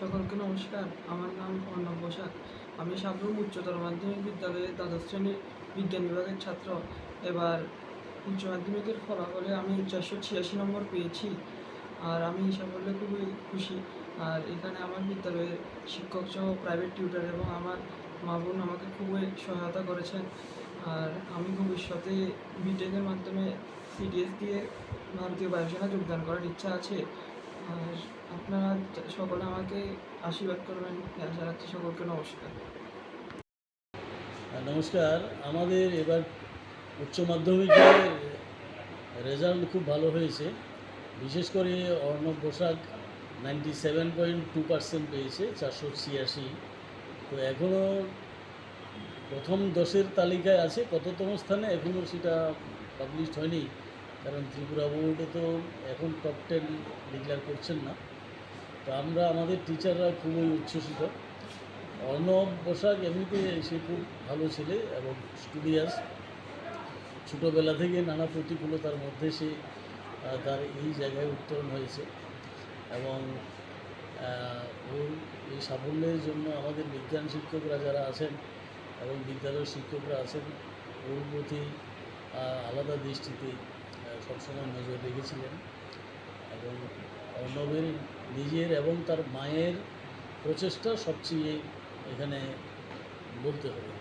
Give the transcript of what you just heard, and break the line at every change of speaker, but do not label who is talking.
সকলকে নমস্কার। আমার নাম অর্ণব বসাক। আমি সাবরুম উচ্চতর মাধ্যমিক বিদ্যালয়ের দ্বাদশ শ্রেণির বিজ্ঞান বিভাগের ছাত্র। এবার উচ্চ মাধ্যমিকের ফলাফলে আমি চারশো ছিয়াশি নম্বর পেয়েছি। আর আমি এই সাফল্যে খুবই খুশি। আর এখানে আমার বিদ্যালয়ের শিক্ষক সহ প্রাইভেট টিউটার এবং আমার মা বোন আমাকে খুবই সহায়তা করেছেন। আর আমি ভবিষ্যতে বিটেকের মাধ্যমে সিডিএস দিয়ে ভারতীয় বায়ুসেনা যোগদান করার ইচ্ছা আছে। আর আপনারা সকলে আমাকে আশীর্বাদ করবেন, আশা রাখছি সকলকে নমস্কার।
নমস্কার। আমাদের এবার উচ্চ মাধ্যমিকের রেজাল্ট খুব ভালো হয়েছে। বিশেষ করে Arnab Basak ninety seven point two percent পেয়েছে, চারশো ছিয়াশি। তো এখনও প্রথম দশের তালিকায় আছে, কততম স্থানে এখনও সেটা পাবলিশড হয়নি। কারণ ত্রিপুরা বোর্ডে তো এখন টপ টেন ডিক্লেয়ার করছেন না। তো আমরা, আমাদের টিচাররা খুবই উচ্ছ্বসিত। অর্ণব বসাক এমনিতে সে খুব ভালো ছেলে এবং স্টুডিয়াস ছোটোবেলা থেকে নানা প্রতিকূলতার মধ্যে সে তার এই জায়গায় উত্তরণ হয়েছে এবং ওর এই সাফল্যের জন্য আমাদের বিজ্ঞান শিক্ষকরা যারা আছেন এবং বিদ্যালয়ের শিক্ষকরা আছেন, ওর প্রতি আলাদা দৃষ্টিতে সবসময় নজর রেখেছিলেন এবং অর্ণবের নিজের এবং তার মায়ের প্রচেষ্টা সবচেয়ে এখানে বলতে হবে।